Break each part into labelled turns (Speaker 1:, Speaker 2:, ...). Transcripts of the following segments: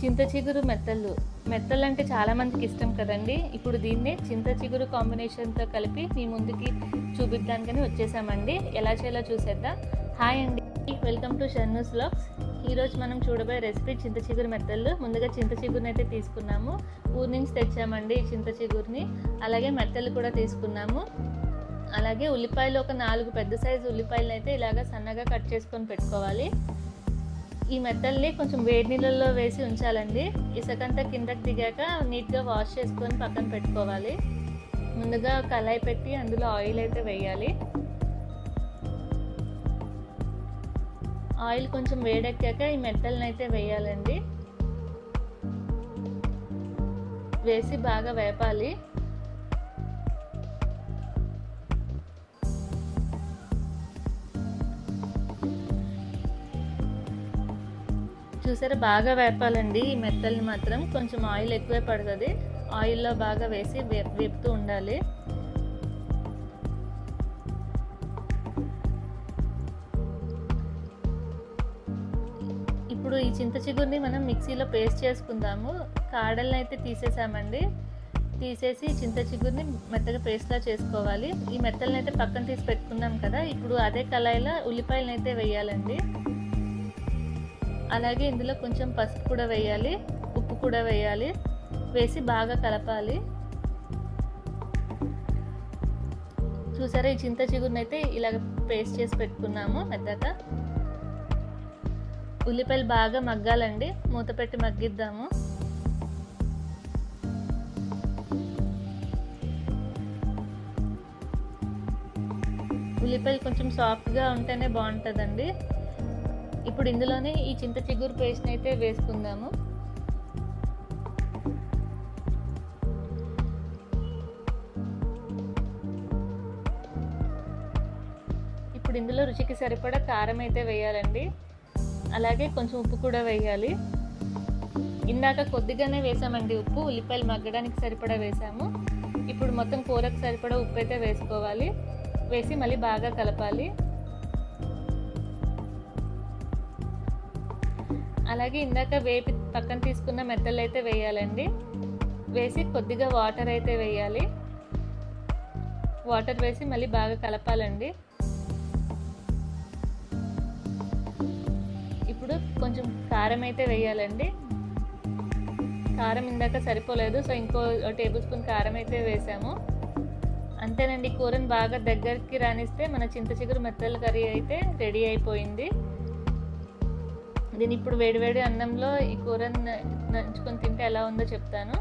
Speaker 1: చింత చిగురు మెత్తలు. మెత్తలు అంటే చాలామందికి ఇష్టం కదండి. ఇప్పుడు దీన్నే చింత చిగురు కాంబినేషన్తో కలిపి మీ ముందుకి చూపిద్దానికని వచ్చేసామండి. ఎలా చేయాలో చూసేద్దాం. హాయ్ అండి. Welcome to Shannu's vlogs. ఈరోజు మనం చూడబోయే రెసిపీ చింత చిగురు మెత్తలు. ముందుగా చింత చిగురుని అయితే తీసుకున్నాము. ఊరి నుంచి తెచ్చామండి చింత చిగురిని. అలాగే మెత్తలు కూడా తీసుకున్నాము. అలాగే ఉల్లిపాయలు ఒక నాలుగు పెద్ద సైజు ఉల్లిపాయలు అయితే ఇలాగ సన్నగా కట్ చేసుకొని పెట్టుకోవాలి. ఈ మెత్తల్ని కొంచెం వేడి నీళ్ళల్లో వేసి ఉంచాలండి. ఇసుకంతా కిందకి దిగాక నీట్గా వాష్ చేసుకొని పక్కన పెట్టుకోవాలి. ముందుగా కళాయి పెట్టి అందులో ఆయిల్ అయితే వేయాలి. ఆయిల్ కొంచెం వేడెక్కాక ఈ మెత్తల్ని అయితే వేయాలండి. వేసి బాగా వేపాలి. చూసారా? బాగా వేపాలండి ఈ మెత్తల్ని మాత్రం. కొంచెం ఆయిల్ ఎక్కువే పడుతుంది. ఆయిల్లో బాగా వేసి వేప్ వేపుతూ ఉండాలి. ఇప్పుడు ఈ చింత చిగురిని మనం మిక్సీలో పేస్ట్ చేసుకుందాము. కాడల్ని అయితే తీసేసామండి. తీసేసి చింత చిగురిని మెత్తగా పేస్ట్లా చేసుకోవాలి. ఈ మెత్తల్ని అయితే పక్కన తీసి పెట్టుకున్నాం కదా ఇప్పుడు అదే కళాయిలో ఉల్లిపాయలను అయితే వేయాలండి. అలాగే ఇందులో కొంచెం పసుపు కూడా వేయాలి ఉప్పు కూడా వేయాలి వేసి బాగా కలపాలి. చూసారా ఈ చింత చిగురుని అయితే ఇలాగ పేస్ట్ చేసి పెట్టుకున్నాము మెత్తగా. ఉల్లిపాయలు బాగా మగ్గాలండి మూత పెట్టి మగ్గిద్దాము. ఉల్లిపాయలు కొంచెం సాఫ్ట్గా ఉంటేనే బాగుంటుందండి. ఇప్పుడు ఇందులోనే ఈ చింత చిగురు పేస్ట్ని అయితే వేసుకుందాము. ఇప్పుడు ఇందులో రుచికి సరిపడా కారం అయితే వేయాలండి. అలాగే కొంచెం ఉప్పు కూడా వేయాలి. ఇందాక కొద్దిగానే వేసామండి ఉప్పు ఉల్లిపాయలు మగ్గడానికి సరిపడా వేసాము. ఇప్పుడు మొత్తం కూరకు సరిపడా ఉప్పు అయితే వేసుకోవాలి. వేసి మళ్ళీ బాగా కలపాలి. అలాగే ఇందాక వేపి పక్కన తీసుకున్న మెత్తలు అయితే వేయాలండి. వేసి కొద్దిగా వాటర్ అయితే వేయాలి. వాటర్ వేసి మళ్ళీ బాగా కలపాలండి. ఇప్పుడు కొంచెం కారం అయితే వేయాలండి. కారం ఇందాక సరిపోలేదు సో ఇంకో టేబుల్ స్పూన్ కారం అయితే వేసాము. అంతేనండి కూరని బాగా దగ్గరికి రానిస్తే మన చింత చిగురు మెత్తల కర్రీ అయితే రెడీ అయిపోయింది. దీన్ని ఇప్పుడు వేడివేడి అన్నంలో ఈ కూరని నంచుకొని తింటే ఎలా ఉందో చెప్తాను.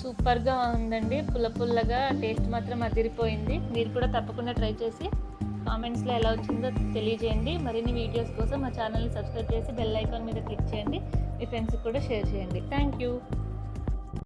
Speaker 1: సూపర్గా ఉందండి. పుల్ల పుల్లగా టేస్ట్ మాత్రం అదిరిపోయింది. మీరు కూడా తప్పకుండా ట్రై చేసి కామెంట్స్లో ఎలా వచ్చిందో తెలియజేయండి. మరిన్ని వీడియోస్ కోసం మా ఛానల్ని సబ్స్క్రైబ్ చేసి బెల్ ఐకాన్ మీద క్లిక్ చేయండి. మీ ఫ్రెండ్స్కి కూడా షేర్ చేయండి. Thank you.